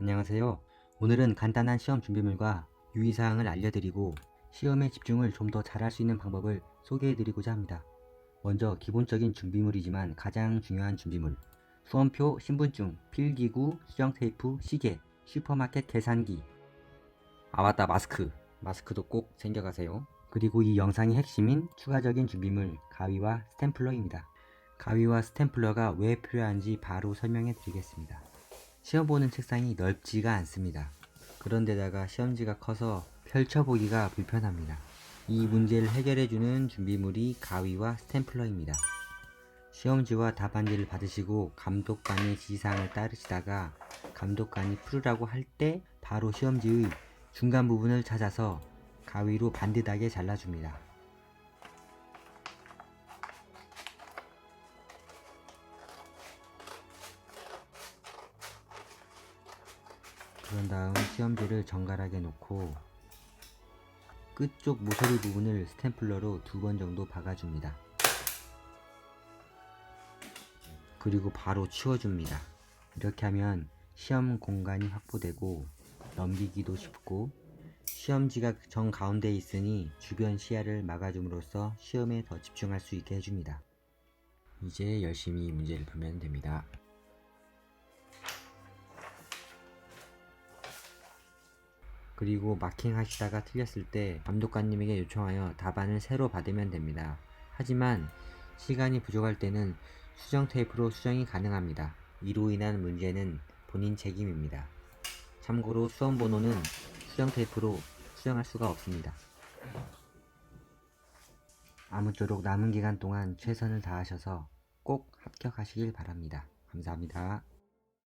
안녕하세요. 오늘은 간단한 시험 준비물과 유의사항을 알려드리고 시험에 집중을 좀 더 잘할 수 있는 방법을 소개해드리고자 합니다. 먼저 기본적인 준비물이지만 가장 중요한 준비물 수험표, 신분증, 필기구, 수정 테이프, 시계, 슈퍼마켓 계산기 아 맞다 마스크 마스크도 꼭 챙겨가세요. 그리고 이 영상의 핵심인 추가적인 준비물 가위와 스탬플러입니다. 가위와 스탬플러가 왜 필요한지 바로 설명해 드리겠습니다. 시험 보는 책상이 넓지가 않습니다. 그런데다가 시험지가 커서 펼쳐보기가 불편합니다. 이 문제를 해결해주는 준비물이 가위와 스탬플러입니다. 시험지와 답안지를 받으시고 감독관의 지시사항을 따르시다가 감독관이 풀으라고 할 때 바로 시험지의 중간 부분을 찾아서 가위로 반듯하게 잘라줍니다. 그런 다음 시험지를 정갈하게 놓고 끝쪽 모서리 부분을 스탬플러로 두 번 정도 박아줍니다. 그리고 바로 치워줍니다. 이렇게 하면 시험 공간이 확보되고 넘기기도 쉽고 시험지가 정 가운데에 있으니 주변 시야를 막아줌으로써 시험에 더 집중할 수 있게 해줍니다. 이제 열심히 문제를 풀면 됩니다. 그리고 마킹 하시다가 틀렸을 때 감독관님에게 요청하여 답안을 새로 받으면 됩니다. 하지만 시간이 부족할 때는 수정 테이프로 수정이 가능합니다. 이로 인한 문제는 본인 책임입니다. 참고로 수험 번호는 수정 테이프로 수정할 수가 없습니다. 아무쪼록 남은 기간 동안 최선을 다하셔서 꼭 합격하시길 바랍니다. 감사합니다.